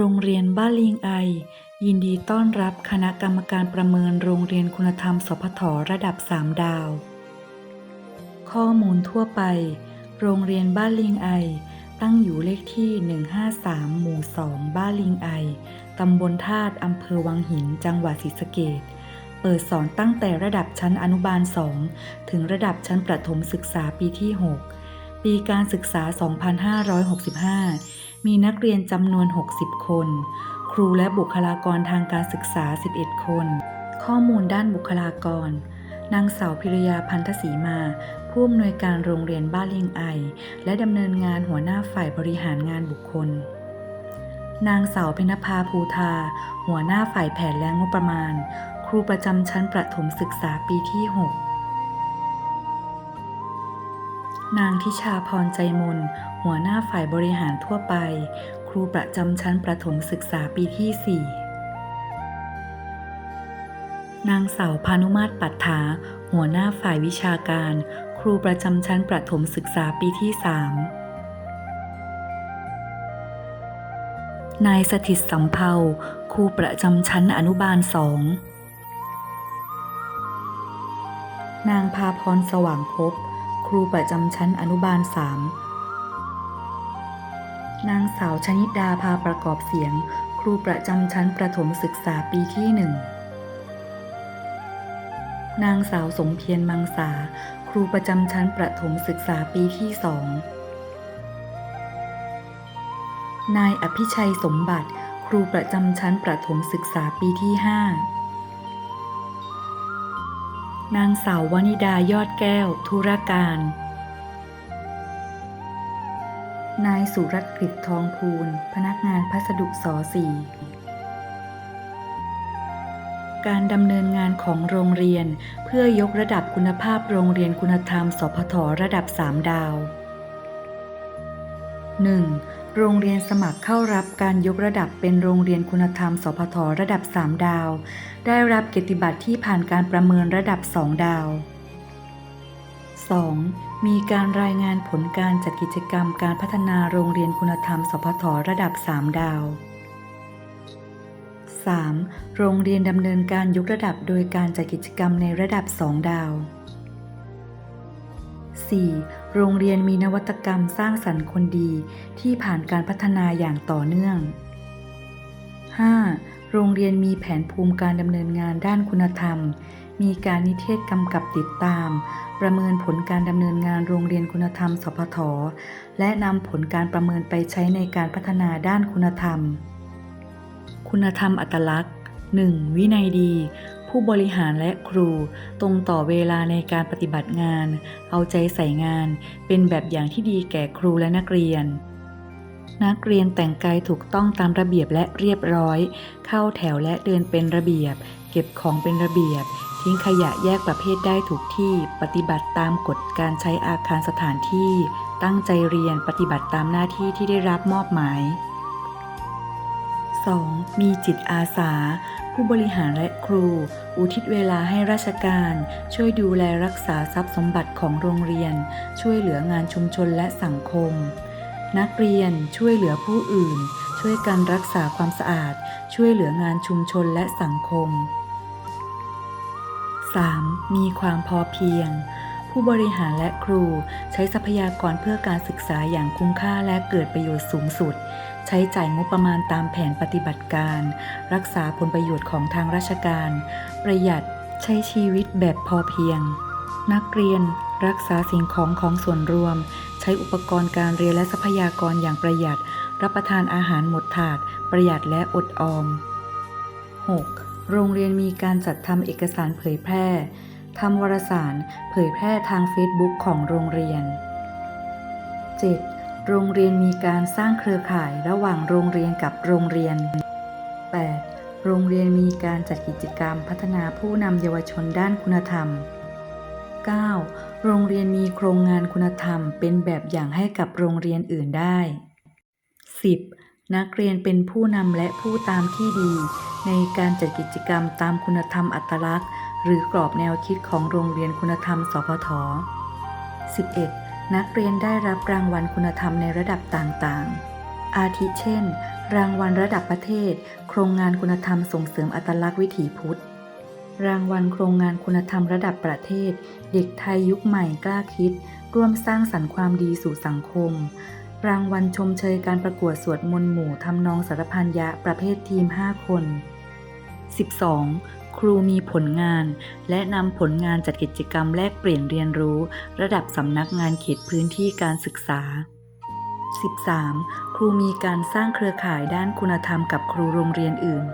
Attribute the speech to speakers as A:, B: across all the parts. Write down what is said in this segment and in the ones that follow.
A: โรงเรียนบ้านลิงไอ ยินดีต้อนรับคณะกรรมการประเมินโรงเรียนคุณธรรมสพทระดับ 3 ดาว ข้อมูลทั่วไป โรงเรียนบ้านลิงไอ ตั้งอยู่เลขที่ 153 หมู่ 2 บ้านลิงไอ ตำบลธาตุอำเภอวังหิน จังหวัดศรีสะเกษเปิดสอนตั้งแต่ระดับชั้นอนุบาล 2 ถึงระดับชั้นประถมศึกษาปีที่ 6 ปีการศึกษา 2565 มีนักเรียนจำนวน 60 คน ครูและบุคลากรทางการศึกษา 11 คน ข้อมูลด้านบุคลากร นางสาวพิรยาพันธศรีมา ผู้อำนวยการโรงเรียนบ้านเลิงไอ และดำเนินงานหัวหน้าฝ่ายบริหารงานบุคคล นางสาวเพญภาภูทาหัวหน้าฝ่ายแผนและงบประมาณ ครูประจำชั้นประถมศึกษาปีที่ 6 นางทิชาพรใจมน หัวหน้าฝ่ายบริหารทั่วไป ครูประจำชั้นประถมศึกษาปีที่ 4 นางสาวพานุมาตรปัตถา หัวหน้าฝ่ายวิชาการ ครูประจำชั้นประถมศึกษาปีที่ 3 นายสถิตสัมเภาครูประจำชั้นอนุบาลสองนางพาพรสว่างภพ ครูประจำชั้นอนุบาลสามนางสาวชนิดาพาประกอบเสียง ครูประจำชั้นประถมศึกษาปีที่หนึ่งนางสาวสมเพียรมังสา ครูประจำชั้นประถมศึกษาปีที่สองนายอภิชัยสมบัติ ครูประจำชั้นประถมศึกษาปีที่ห้า นางสาววนิดายอดแก้ว ธุรการ นายสุรัตน์กฤษทองพูน พนักงานพัสดุสอสีการดำเนินงานของโรงเรียนเพื่อยกระดับคุณภาพโรงเรียนคุณธรรม สพทระดับ 3 ดาว 1. โรงเรียนสมัครเข้ารับการยกระดับเป็นโรงเรียนคุณธรรม สพทระดับ 3 ดาว ได้รับเกียรติบัตรที่ผ่านการประเมินระดับ 2 ดาว 2. มีการรายงานผลการจัดกิจกรรมการพัฒนาโรงเรียนคุณธรรม สพทระดับ 3 ดาว 3. โรงเรียนดำเนินการยกระดับโดยการจัดกิจกรรมในระดับ 2 ดาว 4. โรงเรียนมีนวัตกรรมสร้างสรรค์คนดีที่ผ่านการพัฒนาอย่างต่อเนื่อง 5. โรงเรียนมีแผนภูมิการดำเนินงานด้านคุณธรรม มีการนิเทศกำกับติดตาม ประเมินผลการดำเนินงานโรงเรียนคุณธรรมสพท และนำผลการประเมินไปใช้ในการพัฒนาด้านคุณธรรม คุณธรรมอัตลักษณ์ 1. วินัยดี ผู้บริหารและครู ตรงต่อเวลาในการปฏิบัติงาน เอาใจใส่งาน เป็นแบบอย่างที่ดีแก่ครูและนักเรียน นักเรียนแต่งกายถูกต้องตามระเบียบและเรียบร้อย เข้าแถวและเดินเป็นระเบียบ เก็บของเป็นระเบียบ ทิ้งขยะแยกประเภทได้ถูกที่ ปฏิบัติตามกฎการใช้อาคารสถานที่ ตั้งใจเรียนปฏิบัติตามหน้าที่ที่ได้รับมอบหมาย 2. มีจิตอาสา ผู้บริหารและครู อุทิศเวลาให้ราชการ ช่วยดูแลรักษาทรัพย์สมบัติของโรงเรียน ช่วยเหลืองานชุมชนและสังคม นักเรียนช่วยเหลือผู้อื่น ช่วยกันรักษาความสะอาด ช่วยเหลืองานชุมชนและสังคม 3. มีความพอเพียง ผู้บริหารและครูใช้ทรัพยากรเพื่อการศึกษาอย่างคุ้มค่าและเกิดประโยชน์สูงสุด ใช้จ่ายงบประมาณตามแผนปฏิบัติการ รักษาผลประโยชน์ของทางราชการ ประหยัดใช้ชีวิตแบบพอเพียง นักเรียนรักษาสิ่งของของส่วนรวม ใช้อุปกรณ์การเรียนและทรัพยากรอย่างประหยัด รับประทานอาหารหมดถาด ประหยัดและอดออม 6. โรงเรียนมีการจัดทำเอกสารเผยแพร่ทำวารสารเผยแพร่ทางเฟซบุ๊กของโรงเรียน 7. โรงเรียนมีการสร้างเครือข่ายระหว่างโรงเรียนกับโรงเรียน 8. โรงเรียนมีการจัดกิจกรรมพัฒนาผู้นำเยาวชนด้านคุณธรรม 9. โรงเรียนมีโครงงานคุณธรรมเป็นแบบอย่างให้กับโรงเรียนอื่นได้ 10. นักเรียนเป็นผู้นำและผู้ตามที่ดี ในการจัดกิจกรรมตามคุณธรรมอัตลักษณ์ หรือกรอบแนวคิดของโรงเรียนคุณธรรมสพท 11. นักเรียนได้รับรางวัลคุณธรรมในระดับต่างๆ อาทิเช่น รางวัลระดับประเทศ โครงงานคุณธรรมส่งเสริมอัตลักษณ์วิถีพุทธ รางวัลโครงงานคุณธรรมระดับประเทศ เด็กไทยยุคใหม่กล้าคิด ร่วมสร้างสรรค์ความดีสู่สังคม รางวัลชมเชยการประกวดสวดมนต์หมู่ทำนองสารพันยะประเภททีม 5 คน 12. ครูมีผลงาน และนำผลงานจัดกิจกรรมแลกเปลี่ยนเรียนรู้ ระดับสำนักงานเขตพื้นที่การศึกษา 13. ครูมีการสร้างเครือข่ายด้านคุณธรรมกับครูโรงเรียนอื่น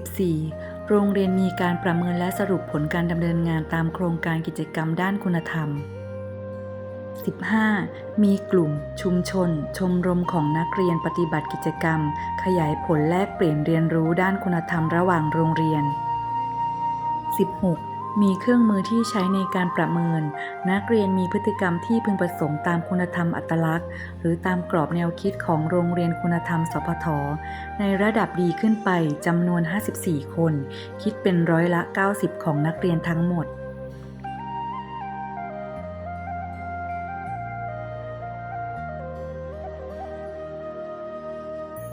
A: 14. โรงเรียนมีการประเมินและสรุปผลการดำเนินงานตามโครงการกิจกรรมด้านคุณธรรม 15. มีกลุ่ม ชุมชน ชมรมของนักเรียนปฏิบัติกิจกรรม ขยายผลแลกเปลี่ยนเรียนรู้ด้านคุณธรรมระหว่างโรงเรียน 16. มีเครื่องมือที่ใช้ในการประเมิน นักเรียนมีพฤติกรรมที่พึงประสงค์ตามคุณธรรมอัตลักษณ์ หรือตามกรอบแนวคิดของโรงเรียนคุณธรรมสพท ในระดับดีขึ้นไปจำนวน 54 คน คิดเป็นร้อยละ 90 ของนักเรียนทั้งหมด